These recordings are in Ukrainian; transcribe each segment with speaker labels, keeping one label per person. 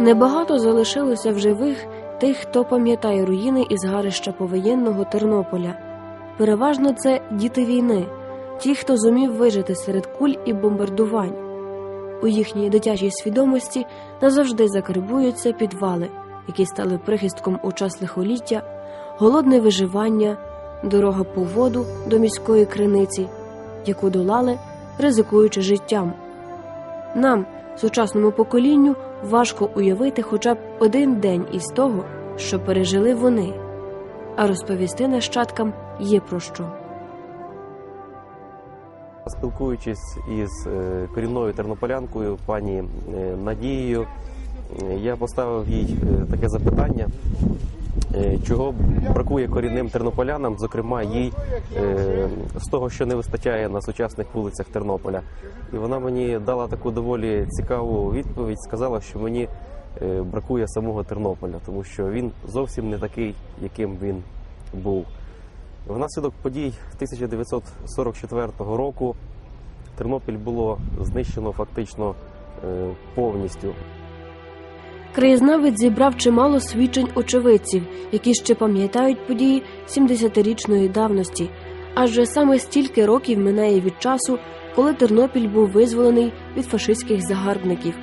Speaker 1: Небагато залишилося в живих тих, хто пам'ятає руїни із гарища повоєнного Тернополя. Переважно це діти війни, ті, хто зумів вижити серед куль і бомбардувань. У їхній дитячій свідомості назавжди закарбуються підвали, які стали прихистком у час лихоліття, голодне виживання, дорога по воду до міської криниці, яку долали, ризикуючи життям. Нам, сучасному поколінню, важко уявити хоча б один день із того, що пережили вони, а розповісти нащадкам є про що.
Speaker 2: Спілкуючись із е, корінною тернополянкою, пані е, Надією, е, я поставив їй таке запитання, чого бракує корінним тернополянам, зокрема їй е, з того, що не вистачає на сучасних вулицях Тернополя. І вона мені дала таку доволі цікаву відповідь, сказала, що мені е, бракує самого Тернополя, тому що він зовсім не такий, яким він був. Внаслідок подій 1944 року Тернопіль було знищено фактично е, повністю.
Speaker 1: Краєзнавець зібрав чимало свідчень очевидців, які ще пам'ятають події 70-річної давності, адже саме стільки років минає від часу, коли Тернопіль був визволений від фашистських загарбників.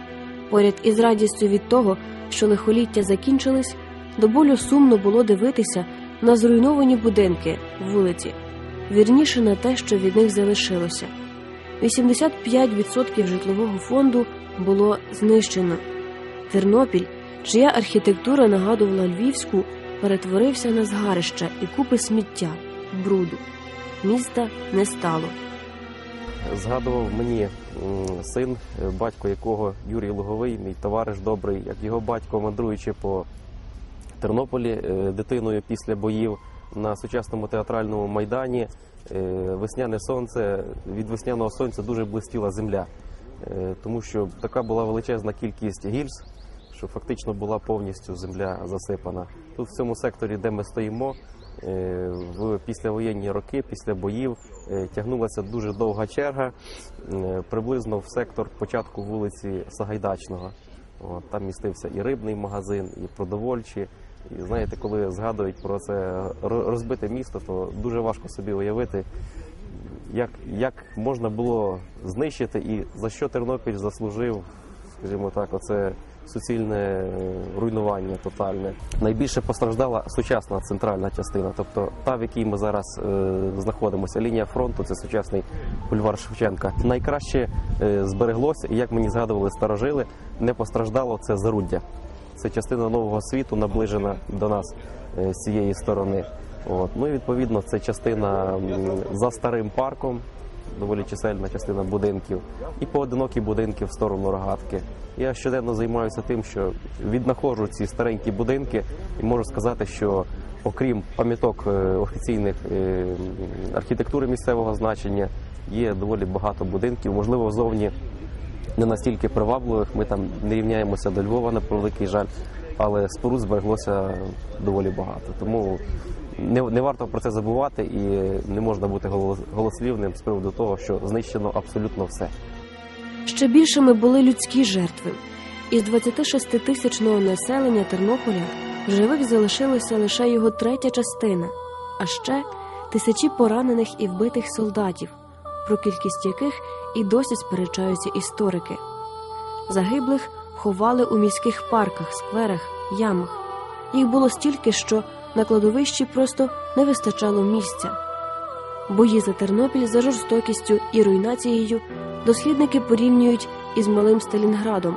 Speaker 1: Поряд із радістю від того, що лихоліття закінчились, до болю сумно було дивитися на зруйновані будинки, вулиці, вірніше на те, що від них залишилося. 85% житлового фонду було знищено. Тернопіль, чия архітектура нагадувала львівську, перетворився на згарище і купи сміття, бруду. Міста не стало.
Speaker 2: Згадував мені син, батько якого Юрій Луговий, мій товариш добрий, як його батько, мандруючи по Тернополі е, дитиною після боїв на сучасному театральному майдані. е, Весняне сонце від весняного сонця дуже блистіла земля, Е, тому що така була величезна кількість гільз, що фактично була повністю земля засипана. Тут в цьому секторі, де ми стоїмо, е, в післявоєнні роки, після боїв, е, тягнулася дуже довга черга, е, приблизно в сектор початку вулиці Сагайдачного. От, там містився і рибний магазин, і продовольчі. І знаєте, коли згадують про це розбите місто, то дуже важко собі уявити, як, як можна було знищити і за що Тернопіль заслужив, скажімо так, оце суцільне руйнування тотальне. Найбільше постраждала сучасна центральна частина, тобто та, в якій ми зараз е, знаходимося. Лінія фронту це сучасний бульвар Шевченка. Найкраще е, збереглося, і як мені згадували старожили, не постраждало це заруддя. Це частина нового світу, наближена до нас е, з цієї сторони. От. Ну і відповідно це частина за старим парком, доволі чисельна частина будинків, і поодинокі будинки в сторону рогатки. Я щоденно займаюся тим, що віднаходжу ці старенькі будинки, і можу сказати, що окрім пам'яток е, офіційних е, архітектури місцевого значення, є доволі багато будинків, можливо, зовні не настільки привабливих. Ми там не рівняємося до Львова на превеликий жаль, але споруд збереглося доволі багато. Тому не, не варто про це забувати і не можна бути голос- голослівним з приводу того, що знищено абсолютно все.
Speaker 1: Ще більшими були людські жертви. Із 26-тисячного населення Тернополя в живих залишилася лише його третя частина, а ще тисячі поранених і вбитих солдатів, про кількість яких і досі сперечаються історики. Загиблих ховали у міських парках, скверах, ямах. Їх було стільки, що на кладовищі просто не вистачало місця. Бої за Тернопіль за жорстокістю і руйнацією дослідники порівнюють із малим Сталінградом.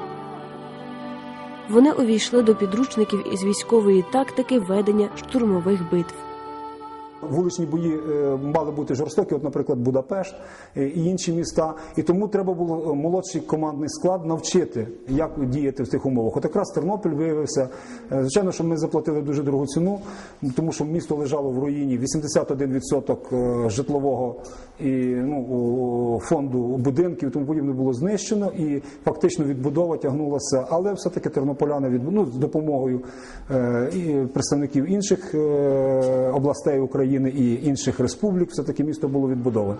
Speaker 1: Вони увійшли до підручників із військової тактики ведення штурмових битв.
Speaker 3: Вуличні бої е, мали бути жорстокі, от, наприклад, Будапешт е, і інші міста. І тому треба було е, молодший командний склад навчити, як діяти в цих умовах. От якраз Тернопіль виявився. Звичайно, що ми заплатили дуже дорогу ціну, тому що місто лежало в руїні. 81% е, житлового і ну, фонду будинків, тому подібне було знищено, і фактично відбудова тягнулася. Але все-таки тернополяни від ну, з допомогою і представників інших областей України і інших республік, все таки місто було відбудоване.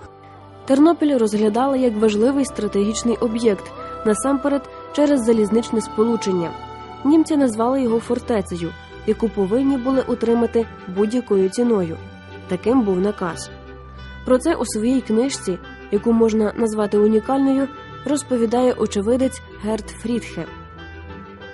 Speaker 1: Тернопіль розглядали як важливий стратегічний об'єкт, насамперед через залізничне сполучення. німці назвали його фортецею, яку повинні були утримати будь-якою ціною. Таким був наказ. Про це у своїй книжці, яку можна назвати унікальною, розповідає очевидець Герт Фрідхе.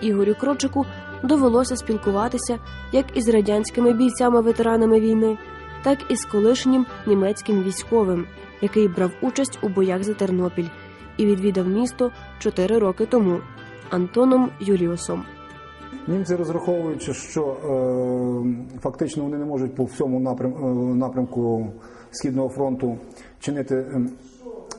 Speaker 1: Ігорю Крочику довелося спілкуватися як із радянськими бійцями-ветеранами війни, так і з колишнім німецьким військовим, який брав участь у боях за Тернопіль і відвідав місто чотири роки тому Антоном Юліусом.
Speaker 3: Німці розраховуючи, що е, фактично вони не можуть по всьому напрям, е, напрямку Східного фронту чинити е,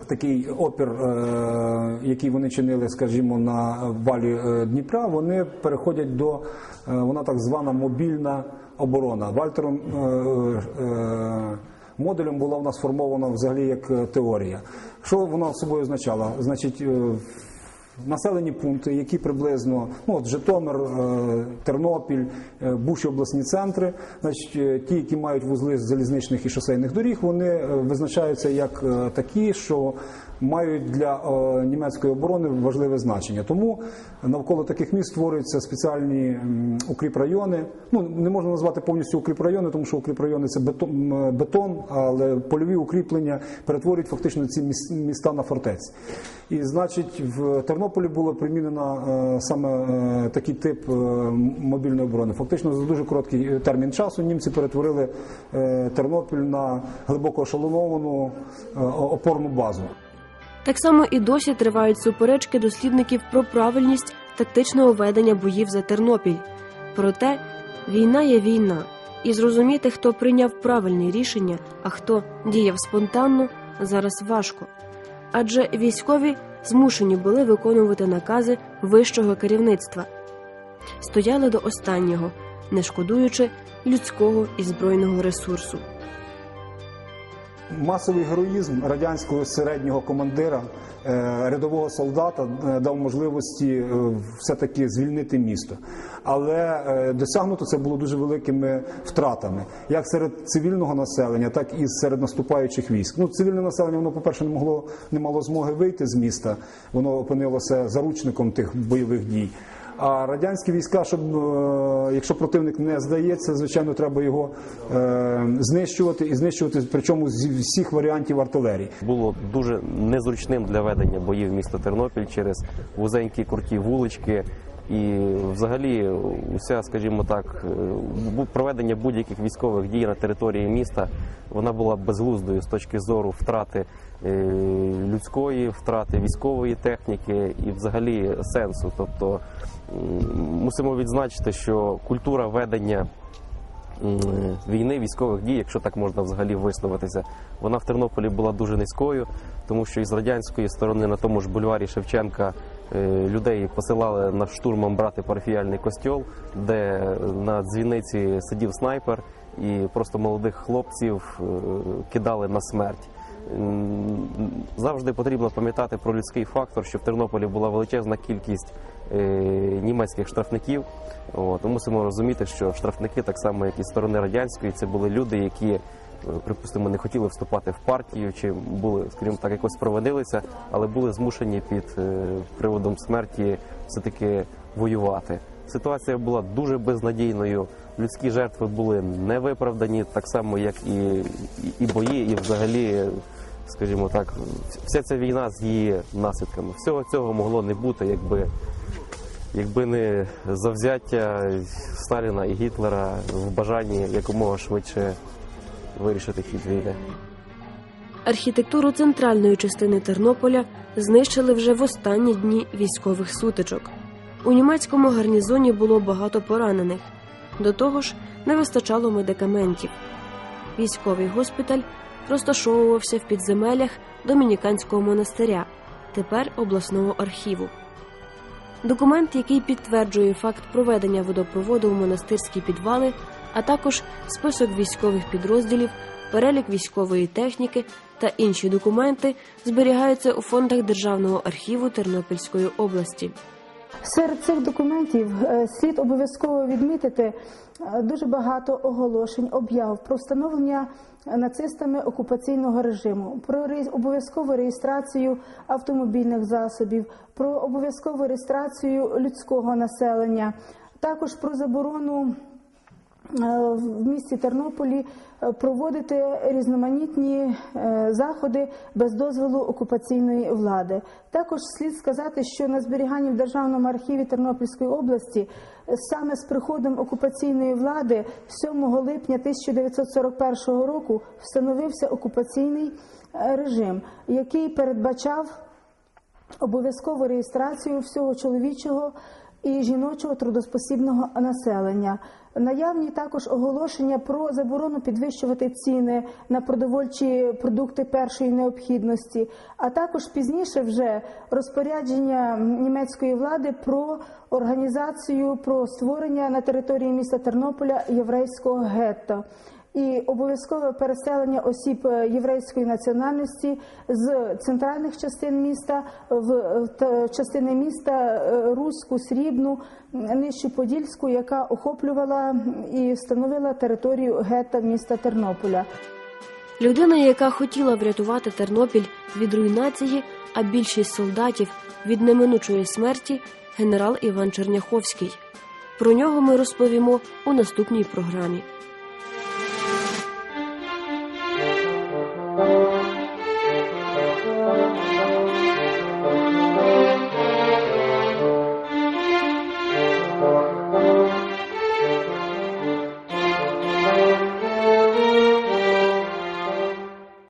Speaker 3: такий опір, е, який вони чинили, скажімо, на валі е, Дніпра, вони переходять до е, вона так звана мобільна оборона. Вальтером е, е, модулем була в нас сформована взагалі як е, теорія. Що вона собою означала? Значить, населені пункти, які приблизно ну от Житомир, Тернопіль, бувші обласні центри, значить ті, які мають вузли залізничних і шосейних доріг, вони визначаються як такі, що мають для е, німецької оборони важливе значення. Тому навколо таких міст створюються спеціальні укріпрайони. Ну не можна назвати повністю укріпрайони, тому що укріпрайони це бетон, бетон, але польові укріплення перетворюють фактично ці міс- міста на фортеці. І значить, в Тернополі було примінено е, саме е, такий тип мобільної оборони. Фактично за дуже короткий термін часу німці перетворили Тернопіль на глибоко ешелоновану е, опорну базу.
Speaker 1: Так само і досі тривають суперечки дослідників про правильність тактичного ведення боїв за Тернопіль. Проте війна є війна, і зрозуміти, хто прийняв правильні рішення, а хто діяв спонтанно, зараз важко. Адже військові змушені були виконувати накази вищого керівництва, стояли до останнього, не шкодуючи людського і збройного ресурсу.
Speaker 3: Масовий героїзм радянського середнього командира, е, рядового солдата е, дав можливості е, все-таки звільнити місто. Але досягнуто це було дуже великими втратами, як серед цивільного населення, так і серед наступаючих військ. Ну, цивільне населення, воно, по-перше, не могло не мало змоги вийти з міста, воно опинилося заручником тих бойових дій. А радянські війська, щоб е, якщо противник не здається, звичайно, треба його е, знищувати і знищувати, причому з всіх варіантів артилерії.
Speaker 2: було дуже незручним для ведення боїв міста Тернопіль через вузенькі круті вулички. І взагалі уся, скажімо так, бу- проведення будь-яких військових дій на території міста вона була безглуздою з точки зору втрати е, людської, втрати військової техніки і взагалі сенсу. Тобто мусимо відзначити, що культура ведення війни, військових дій, якщо так можна взагалі висловитися, вона в Тернополі була дуже низькою, тому що із радянської сторони на тому ж бульварі Шевченка е, людей посилали на штурмом брати парафіяльний костьол, де на дзвіниці сидів снайпер і просто молодих хлопців е, кидали на смерть. Завжди потрібно пам'ятати про людський фактор, що в Тернополі була величезна кількість е, німецьких штрафників. От, мусимо розуміти, що штрафники, так само як і сторони радянської, це були люди, які, е, припустимо, не хотіли вступати в партію, чи були, скажімо так, якось проводилися, але були змушені під е, приводом смерті все-таки воювати. Ситуація була дуже безнадійною. Людські жертви були невиправдані, так само як і, і бої, і взагалі, скажімо так, вся ця війна з її наслідками. Всього цього могло не бути, якби якби не завзяття Сталіна і Гітлера в бажанні якомога швидше вирішити хід війни.
Speaker 1: Архітектуру центральної частини Тернополя знищили вже в останні дні військових сутичок. У німецькому гарнізоні було багато поранених. До того ж, не вистачало медикаментів. Військовий госпіталь розташовувався в підземеллях домініканського монастиря, тепер обласного архіву. Документ, який підтверджує факт проведення водопроводу в монастирські підвали, а також список військових підрозділів, перелік військової техніки та інші документи зберігаються у фондах Державного архіву Тернопільської області.
Speaker 4: Серед цих документів е, слід обов'язково відмітити е, дуже багато оголошень, об'яв про встановлення нацистами окупаційного режиму, про обов'язкову реєстрацію автомобільних засобів, про обов'язкову реєстрацію людського населення, також про заборону в місті Тернополі е, проводити різноманітні е, заходи без дозволу окупаційної влади. Також слід сказати, що на зберіганні в Державному архіві Тернопільської області е, саме з приходом окупаційної влади 7 липня 1941 року встановився окупаційний е, режим, який передбачав обов'язкову реєстрацію всього чоловічого і жіночого трудоспосібного населення. Наявні також оголошення про заборону підвищувати ціни на продовольчі продукти першої необхідності, а також пізніше вже розпорядження німецької влади про організацію про створення на території міста Тернополя єврейського гетто і обов'язкове переселення осіб е, єврейської національності з центральних частин міста в в частини міста е, Руську, Срібну, Нижчу Подільську, яка охоплювала і становила територію гетто міста Тернополя.
Speaker 1: Людина, яка хотіла врятувати Тернопіль від руйнації, а більшість солдатів від неминучої смерті генерал Іван Черняховський. Про нього ми розповімо у наступній програмі.